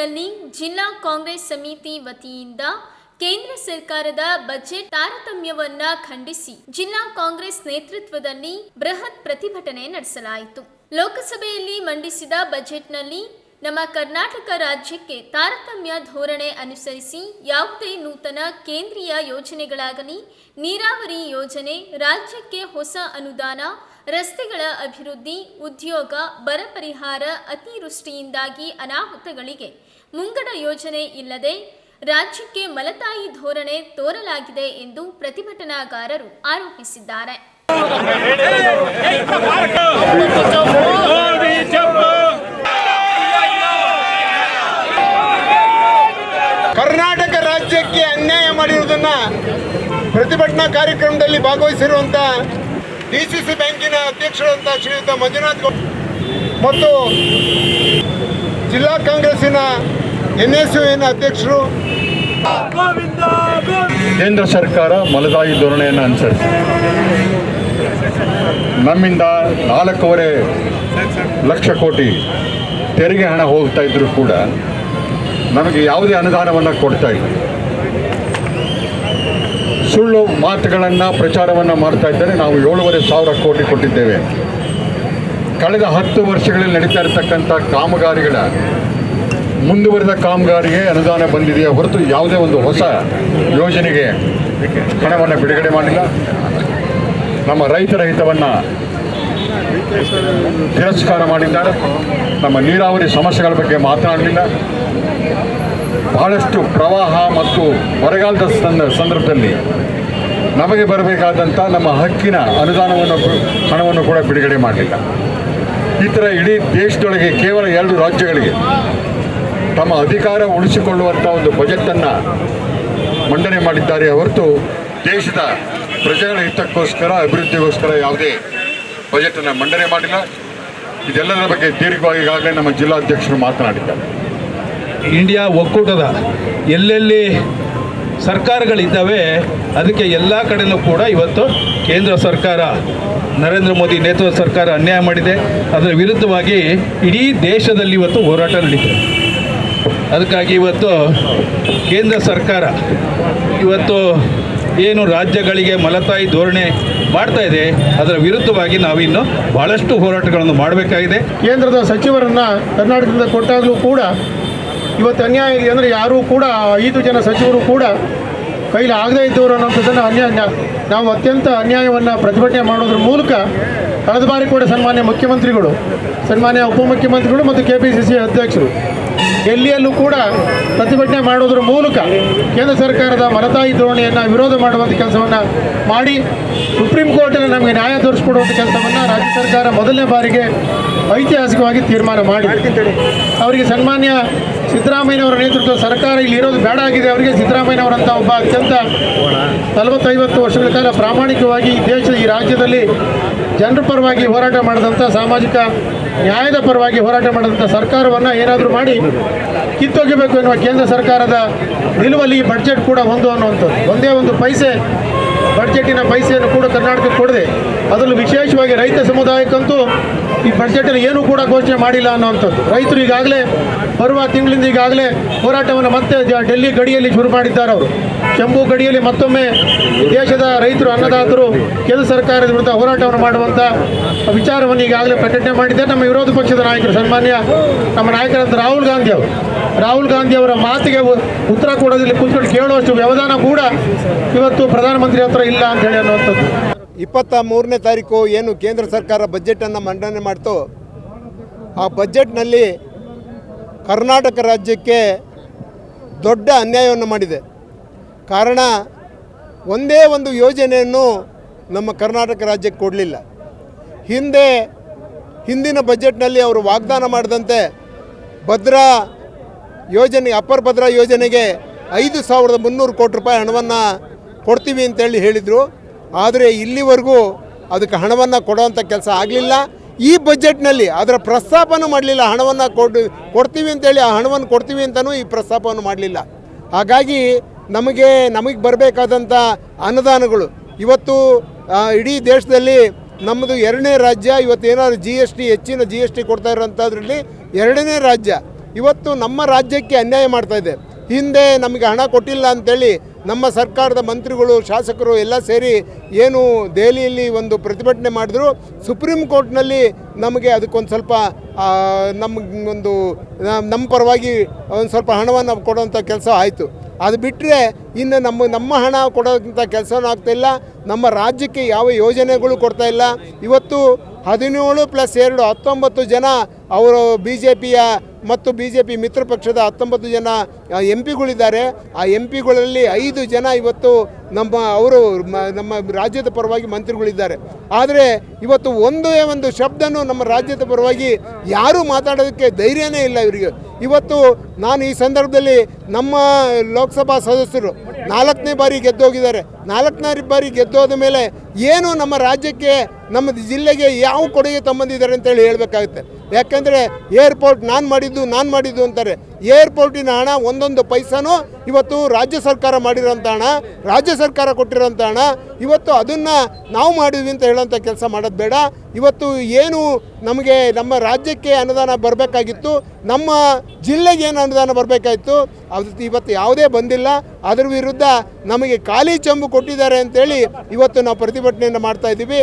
ನಗರದಲ್ಲಿ ಜಿಲ್ಲಾ ಕಾಂಗ್ರೆಸ್ ಸಮಿತಿ ವತಿಯಿಂದ ಕೇಂದ್ರ ಸರ್ಕಾರದ ಬಜೆಟ್ ತಾರತಮ್ಯವನ್ನ ಖಂಡಿಸಿ ಜಿಲ್ಲಾ ಕಾಂಗ್ರೆಸ್ ನೇತೃತ್ವದಲ್ಲಿ ಬೃಹತ್ ಪ್ರತಿಭಟನೆ ನಡೆಸಲಾಯಿತು. ಲೋಕಸಭೆಯಲ್ಲಿ ಮಂಡಿಸಿದ ಬಜೆಟ್ನಲ್ಲಿ ನಮ್ಮ ಕರ್ನಾಟಕ ರಾಜ್ಯಕ್ಕೆ ತಾರತಮ್ಯ ಧೋರಣೆ ಅನುಸರಿಸಿ ಯಾವುದೇ ನೂತನ ಕೇಂದ್ರೀಯ ಯೋಜನೆಗಳಾಗಲಿ ನೀರಾವರಿ ಯೋಜನೆ ರಾಜ್ಯಕ್ಕೆ ಹೊಸ ಅನುದಾನ ರಸ್ತೆಗಳ ಅಭಿವೃದ್ಧಿ ಉದ್ಯೋಗ ಬರ ಪರಿಹಾರ ಅತಿವೃಷ್ಟಿಯಿಂದಾಗಿ ಅನಾಹುತಗಳಿಗೆ ಮುಂಗಡ ಯೋಜನೆ ಇಲ್ಲದೆ ರಾಜ್ಯಕ್ಕೆ ಮಲತಾಯಿ ಧೋರಣೆ ತೋರಲಾಗಿದೆ ಎಂದು ಪ್ರತಿಭಟನಾಕಾರರು ಆರೋಪಿಸಿದ್ದಾರೆ ಕರ್ನಾಟಕ ರಾಜ್ಯಕ್ಕೆ ಅನ್ಯಾಯ ಮಾಡಿರುವುದನ್ನ ಪ್ರತಿಭಟನಾ ಕಾರ್ಯಕ್ರಮದಲ್ಲಿ ಭಾಗವಹಿಸಿರುವಂತ ಡಿಸಿಸಿ ಬ್ಯಾಂಕಿನ ಅಧ್ಯಕ್ಷರಂತ ಶ್ರೀಯುತ ಮಂಜುನಾಥ್ ಮತ್ತು ಜಿಲ್ಲಾ ಕಾಂಗ್ರೆಸ್ಸಿನ ಎನ್ ಎಸ್ ಯುನ ಅಧ್ಯಕ್ಷರು. ಕೇಂದ್ರ ಸರ್ಕಾರ ಮಲದಾಯಿ ಧೋರಣೆಯನ್ನು ಅನುಸರಿಸಿ. ನಮ್ಮಿಂದ ನಾಲ್ಕೂವರೆ ಲಕ್ಷ ಕೋಟಿ ತೆರಿಗೆ ಹಣ ಹೋಗ್ತಾ ಇದ್ರೂ ಕೂಡ ನಮಗೆ ಯಾವುದೇ ಅನುದಾನವನ್ನು ಕೊಡ್ತಾ ಇಲ್ಲ. ಸುಳ್ಳು ಮಾತುಗಳನ್ನು ಪ್ರಚಾರವನ್ನು ಮಾಡ್ತಾ ಇದ್ದರೆ. ನಾವು ಏಳುವರೆ ಸಾವಿರ ಕೋಟಿ ಕೊಟ್ಟಿದ್ದೇವೆ. ಕಳೆದ ಹತ್ತು ವರ್ಷಗಳಲ್ಲಿ ನಡೀತಾ ಇರತಕ್ಕಂಥ ಕಾಮಗಾರಿಗಳ ಮುಂದುವರಿದ ಕಾಮಗಾರಿಗೆ ಅನುದಾನ ಬಂದಿದೆಯೇ ಹೊರತು ಯಾವುದೇ ಒಂದು ಹೊಸ ಯೋಜನೆಗೆ ಹಣವನ್ನು ಬಿಡುಗಡೆ ಮಾಡಿಲ್ಲ. ನಮ್ಮ ರೈತರ ಹಿತವನ್ನು ತಿರಸ್ಕಾರ ಮಾಡಿದ್ದಾರೆ. ನಮ್ಮ ನೀರಾವರಿ ಸಮಸ್ಯೆಗಳ ಬಗ್ಗೆ ಮಾತನಾಡಲಿಲ್ಲ. ಬಹಳಷ್ಟು ಪ್ರವಾಹ ಮತ್ತು ಬರಗಾಲದ ಸಂದ, ಸಂದರ್ಭದಲ್ಲಿ ನಮಗೆ ಬರಬೇಕಾದಂಥ ನಮ್ಮ ಹಕ್ಕಿನ ಅನುದಾನವನ್ನು ಹಣವನ್ನು ಕೂಡ ಬಿಡುಗಡೆ ಮಾಡಲಿಲ್ಲ. ಈ ಥರ ಇಡೀ ದೇಶದೊಳಗೆ ಕೇವಲ ಎರಡು ರಾಜ್ಯಗಳಿಗೆ ತಮ್ಮ ಅಧಿಕಾರ ಉಳಿಸಿಕೊಳ್ಳುವಂಥ ಒಂದು ಬಜೆಟನ್ನು ಮಂಡನೆ ಮಾಡಿದ್ದಾರೆ. ಹೊರತು ದೇಶದ ಪ್ರಜೆಗಳ ಹಿತಕ್ಕೋಸ್ಕರ, ಅಭಿವೃದ್ಧಿಗೋಸ್ಕರ ಯಾವುದೇ ಬಜೆಟನ್ನು ಮಂಡನೆ ಮಾಡಿಲ್ಲ ಇದೆಲ್ಲದರ ಬಗ್ಗೆ ದೀರ್ಘವಾಗಿ ಈಗಾಗಲೇ ನಮ್ಮ ಜಿಲ್ಲಾಧ್ಯಕ್ಷರು ಮಾತನಾಡಿದ್ದಾರೆ. ಇಂಡಿಯಾ ಒಕ್ಕೂಟದ ಎಲ್ಲೆಲ್ಲಿ ಸರ್ಕಾರಗಳಿದ್ದಾವೆ, ಅದಕ್ಕೆ ಎಲ್ಲ ಕಡೆಯೂ ಕೂಡ ಇವತ್ತು ಕೇಂದ್ರ ಸರ್ಕಾರ, ನರೇಂದ್ರ ಮೋದಿ ನೇತೃತ್ವದ ಸರ್ಕಾರ ಅನ್ಯಾಯ ಮಾಡಿದೆ. ಅದರ ವಿರುದ್ಧವಾಗಿ ಇಡೀ ದೇಶದಲ್ಲಿ ಇವತ್ತು ಹೋರಾಟ ನಡೀತದೆ. ಅದಕ್ಕಾಗಿ ಇವತ್ತು ಕೇಂದ್ರ ಸರ್ಕಾರ ಇವತ್ತು ಏನು ರಾಜ್ಯಗಳಿಗೆ ಮಲತಾಯಿ ಧೋರಣೆ ಮಾಡ್ತಾ ಇದೆ, ಅದರ ವಿರುದ್ಧವಾಗಿ ನಾವಿನ್ನು ಬಹಳಷ್ಟು ಹೋರಾಟಗಳನ್ನು ಮಾಡಬೇಕಾಗಿದೆ. ಕೇಂದ್ರದ ಸಚಿವರನ್ನು ಕರ್ನಾಟಕದಿಂದ ಕೊಟ್ಟಾಗಲೂ ಕೂಡ ಇವತ್ತು ಅನ್ಯಾಯ ಇದೆ ಅಂದರೆ ಯಾರೂ ಕೂಡ, ಐದು ಜನ ಸಚಿವರು ಕೂಡ ಕೈಲಿ ಆಗದೇ ಇದ್ದವರು ಅನ್ನೋಂಥದ್ದನ್ನು ಅನ್ಯಾಯ ನಾವು ಅತ್ಯಂತ ಅನ್ಯಾಯವನ್ನು ಪ್ರತಿಭಟನೆ ಮಾಡೋದ್ರ ಮೂಲಕ ಕಳೆದ ಬಾರಿ ಕೂಡ ಸನ್ಮಾನ್ಯ ಮುಖ್ಯಮಂತ್ರಿಗಳು, ಸನ್ಮಾನ್ಯ ಉಪಮುಖ್ಯಮಂತ್ರಿಗಳು ಮತ್ತು ಕೆ ಅಧ್ಯಕ್ಷರು ಡೆಲ್ಲಿಯಲ್ಲೂ ಕೂಡ ಪ್ರತಿಭಟನೆ ಮಾಡೋದ್ರ ಮೂಲಕ ಕೇಂದ್ರ ಸರ್ಕಾರದ ಮಲತಾಯಿ ಧೋರಣೆಯನ್ನು ವಿರೋಧ ಮಾಡುವಂಥ ಕೆಲಸವನ್ನು ಮಾಡಿ, ಸುಪ್ರೀಂ ಕೋರ್ಟಲ್ಲಿ ನಮಗೆ ನ್ಯಾಯ ತೋರಿಸ್ಕೊಡುವಂಥ ಕೆಲಸವನ್ನು ರಾಜ್ಯ ಸರ್ಕಾರ ಮೊದಲನೇ ಬಾರಿಗೆ ಐತಿಹಾಸಿಕವಾಗಿ ತೀರ್ಮಾನ ಮಾಡಿ ಅವರಿಗೆ ಸನ್ಮಾನ್ಯ ಸಿದ್ದರಾಮಯ್ಯನವರ ನೇತೃತ್ವದ ಸರ್ಕಾರ ಇಲ್ಲಿ ಇರೋದು ಬೇಡ ಆಗಿದೆ. ಅವರಿಗೆ ಸಿದ್ದರಾಮಯ್ಯನವರಂಥ ಒಬ್ಬ ಅತ್ಯಂತ ನಲವತ್ತೈವತ್ತು ವರ್ಷಗಳ ಕಾಲ ಪ್ರಾಮಾಣಿಕವಾಗಿ ಈ ದೇಶದ ಈ ರಾಜ್ಯದಲ್ಲಿ ಜನರ ಪರವಾಗಿ ಹೋರಾಟ ಮಾಡಿದಂಥ ಸಾಮಾಜಿಕ ನ್ಯಾಯದ ಪರವಾಗಿ ಹೋರಾಟ ಮಾಡಿದಂಥ ಸರ್ಕಾರವನ್ನು ಏನಾದರೂ ಮಾಡಿ ಕಿತ್ತೊಗಿಬೇಕು ಎನ್ನುವ ಕೇಂದ್ರ ಸರ್ಕಾರದ ನಿಲುವಲ್ಲಿ ಈ ಬಡ್ಜೆಟ್ ಕೂಡ ಒಂದು ಅನ್ನುವಂಥದ್ದು. ಒಂದೇ ಒಂದು ಪೈಸೆ ಬಡ್ಜೆಟಿನ ಪೈಸೆಯನ್ನು ಕೂಡ ಕರ್ನಾಟಕಕ್ಕೆ ಕೊಡದೆ ಅದರಲ್ಲೂ ವಿಶೇಷವಾಗಿ ರೈತ ಸಮುದಾಯಕ್ಕಂತೂ ಈ ಬಜೆಟಲ್ಲಿ ಏನೂ ಕೂಡ ಘೋಷಣೆ ಮಾಡಿಲ್ಲ ಅನ್ನೋವಂಥದ್ದು. ರೈತರು ಈಗಾಗಲೇ ಬರುವ ತಿಂಗಳಿಂದ ಈಗಾಗಲೇ ಹೋರಾಟವನ್ನು ಮತ್ತೆ ಡೆಲ್ಲಿ ಗಡಿಯಲ್ಲಿ ಶುರು ಮಾಡಿದ್ದಾರೆ ಅವರು. ಶಂಭು ಗಡಿಯಲ್ಲಿ ಮತ್ತೊಮ್ಮೆ ದೇಶದ ರೈತರು, ಅನ್ನದಾತರು, ಕೇಂದ್ರ ಸರ್ಕಾರದ ವಿರುದ್ಧ ಹೋರಾಟವನ್ನು ಮಾಡುವಂಥ ವಿಚಾರವನ್ನು ಈಗಾಗಲೇ ಪ್ರಕಟಣೆ ಮಾಡಿದ್ದಾರೆ. ನಮ್ಮ ವಿರೋಧ ಪಕ್ಷದ ನಾಯಕರು ಸನ್ಮಾನ್ಯ ನಮ್ಮ ನಾಯಕರಂತ ರಾಹುಲ್ ಗಾಂಧಿ ಅವರು. ರಾಹುಲ್ ಗಾಂಧಿ ಅವರ ಮಾತಿಗೆ ಉತ್ತರ ಕೊಡೋದಿಲ್ಲ, ಕೂತ್ಕೊಂಡು ಕೇಳುವಷ್ಟು ವ್ಯವಧಾನ ಕೂಡ ಇವತ್ತು ಪ್ರಧಾನಮಂತ್ರಿ ಹತ್ರ ಇಲ್ಲ ಅಂತ ಹೇಳಿ ಅನ್ನುವಂಥದ್ದು. ಇಪ್ಪತ್ತ ಮೂರನೇ ತಾರೀಕು ಏನು ಕೇಂದ್ರ ಸರ್ಕಾರ ಬಜೆಟನ್ನು ಮಂಡನೆ ಮಾಡ್ತೋ, ಆ ಬಜೆಟ್ನಲ್ಲಿ ಕರ್ನಾಟಕ ರಾಜ್ಯಕ್ಕೆ ದೊಡ್ಡ ಅನ್ಯಾಯವನ್ನು ಮಾಡಿದೆ. ಕಾರಣ, ಒಂದೇ ಒಂದು ಯೋಜನೆಯನ್ನು ನಮ್ಮ ಕರ್ನಾಟಕ ರಾಜ್ಯಕ್ಕೆ ಕೊಡಲಿಲ್ಲ. ಹಿಂದೆ, ಹಿಂದಿನ ಬಜೆಟ್ನಲ್ಲಿ ಅವರು ವಾಗ್ದಾನ ಮಾಡಿದಂತೆ ಭದ್ರಾ ಯೋಜನೆ ಅಪ್ಪರ್ ಭದ್ರಾ ಯೋಜನೆಗೆ ಐದು ಸಾವಿರದ ಮುನ್ನೂರು ಕೋಟಿ ರೂಪಾಯಿ ಹಣವನ್ನು ಕೊಡ್ತೀವಿ ಅಂತೇಳಿ ಹೇಳಿದರು. ಆದರೆ ಇಲ್ಲಿವರೆಗೂ ಅದಕ್ಕೆ ಹಣವನ್ನು ಕೊಡುವಂಥ ಕೆಲಸ ಆಗಲಿಲ್ಲ. ಈ ಬಜೆಟ್ನಲ್ಲಿ ಅದರ ಪ್ರಸ್ತಾಪನೂ ಮಾಡಲಿಲ್ಲ. ಹಣವನ್ನು ಕೊಡು, ಕೊಡ್ತೀವಿ ಅಂತೇಳಿ ಆ ಹಣವನ್ನು ಕೊಡ್ತೀವಿ ಅಂತಲೂ ಈ ಪ್ರಸ್ತಾಪವನ್ನು ಮಾಡಲಿಲ್ಲ. ಹಾಗಾಗಿ ನಮಗೆ ನಮಗೆ ಬರಬೇಕಾದಂಥ ಅನುದಾನಗಳು ಇವತ್ತು ಇಡೀ ದೇಶದಲ್ಲಿ ನಮ್ಮದು ಎರಡನೇ ರಾಜ್ಯ, ಇವತ್ತು ಏನಾದರೂ ಜಿ ಎಸ್ ಟಿ ಹೆಚ್ಚಿನ ಜಿ ಎಸ್ ಟಿ ಕೊಡ್ತಾ ಇರೋಂಥದ್ರಲ್ಲಿ ಎರಡನೇ ರಾಜ್ಯ. ಇವತ್ತು ನಮ್ಮ ರಾಜ್ಯಕ್ಕೆ ಅನ್ಯಾಯ ಮಾಡ್ತಾ ಇದೆ. ಹಿಂದೆ ನಮಗೆ ಹಣ ಕೊಟ್ಟಿಲ್ಲ ಅಂತೇಳಿ ನಮ್ಮ ಸರ್ಕಾರದ ಮಂತ್ರಿಗಳು, ಶಾಸಕರು ಎಲ್ಲ ಸೇರಿ ಏನು ದೆಹಲಿಯಲ್ಲಿ ಒಂದು ಪ್ರತಿಭಟನೆ ಮಾಡಿದ್ರು. ಸುಪ್ರೀಂ ಕೋರ್ಟ್ನಲ್ಲಿ ನಮಗೆ ಅದಕ್ಕೊಂದು ಸ್ವಲ್ಪ ನಮಗೊಂದು ನಮ್ಮ ಪರವಾಗಿ ಒಂದು ಸ್ವಲ್ಪ ಹಣವನ್ನು ಕೊಡುವಂಥ ಕೆಲಸ ಆಯಿತು. ಅದು ಬಿಟ್ಟರೆ ಇನ್ನು ನಮ್ಮ ನಮ್ಮ ಹಣ ಕೊಡೋಂಥ ಕೆಲಸನೂ ಆಗ್ತಾಯಿಲ್ಲ ನಮ್ಮ ರಾಜ್ಯಕ್ಕೆ ಯಾವ ಯೋಜನೆಗಳು ಕೊಡ್ತಾ ಇಲ್ಲ. ಇವತ್ತು ಹದಿನೇಳು ಪ್ಲಸ್ ಎರಡು, ಹತ್ತೊಂಬತ್ತು ಜನ ಅವರು ಬಿ ಜೆ ಪಿಯ ಮತ್ತು ಬಿ ಜೆ ಪಿ ಮಿತ್ರ ಪಕ್ಷದ ಹತ್ತೊಂಬತ್ತು ಜನ ಎಂ ಪಿಗಳಿದ್ದಾರೆ ಆ ಎಂ ಪಿಗಳಲ್ಲಿ ಐದು ಜನ ಇವತ್ತು ನಮ್ಮ ಅವರು ನಮ್ಮ ರಾಜ್ಯದ ಪರವಾಗಿ ಮಂತ್ರಿಗಳಿದ್ದಾರೆ. ಆದರೆ ಇವತ್ತು ಒಂದೇ ಒಂದು ಶಬ್ದನೂ ನಮ್ಮ ರಾಜ್ಯದ ಪರವಾಗಿ ಯಾರೂ ಮಾತಾಡೋದಕ್ಕೆ ಧೈರ್ಯನೇ ಇಲ್ಲ ಇವರಿಗೆ. ಇವತ್ತು ನಾನು ಈ ಸಂದರ್ಭದಲ್ಲಿ ನಮ್ಮ ಲೋಕಸಭಾ ಸದಸ್ಯರು ನಾಲ್ಕನೇ ಬಾರಿ ಗೆದ್ದೋಗಿದ್ದಾರೆ. ನಾಲ್ಕನೇ ಬಾರಿ ಗೆದ್ದೋದ ಮೇಲೆ ಏನು ನಮ್ಮ ರಾಜ್ಯಕ್ಕೆ, ನಮ್ಮ ಜಿಲ್ಲೆಗೆ ಯಾವ ಕೊಡುಗೆ ತಂಬಂದಿದ್ದಾರೆ ಅಂತೇಳಿ ಹೇಳಬೇಕಾಗುತ್ತೆ. ಯಾಕೆಂದರೆ ಏರ್ಪೋರ್ಟ್ ನಾನು ಮಾಡಿದ್ದು ನಾನು ಮಾಡಿದ್ದು ಅಂತಾರೆ. ಏರ್ಪೋರ್ಟಿನ ಹಣ, ಒಂದೊಂದು ಪೈಸಾನು ಇವತ್ತು ರಾಜ್ಯ ಸರ್ಕಾರ ಮಾಡಿರೋಂಥ ಹಣ, ರಾಜ್ಯ ಸರ್ಕಾರ ಕೊಟ್ಟಿರೋಂಥ ಹಣ. ಇವತ್ತು ಅದನ್ನು ನಾವು ಮಾಡಿದ್ವಿ ಅಂತ ಹೇಳೋಂಥ ಕೆಲಸ ಮಾಡೋದು ಬೇಡ. ಇವತ್ತು ಏನು ನಮಗೆ ನಮ್ಮ ರಾಜ್ಯಕ್ಕೆ ಅನುದಾನ ಬರಬೇಕಾಗಿತ್ತು, ನಮ್ಮ ಜಿಲ್ಲೆಗೆ ಏನು ಅನುದಾನ ಬರಬೇಕಾಗಿತ್ತು, ಅದು ಇವತ್ತು ಯಾವುದೇ ಬಂದಿಲ್ಲ. ಅದರ ವಿರುದ್ಧ ನಮಗೆ ಖಾಲಿ ಚಂಬು ಕೊಟ್ಟಿದ್ದಾರೆ ಅಂತೇಳಿ ಇವತ್ತು ನಾವು ಪ್ರತಿಭಟನೆಯನ್ನು ಮಾಡ್ತಾ ಇದ್ದೀವಿ.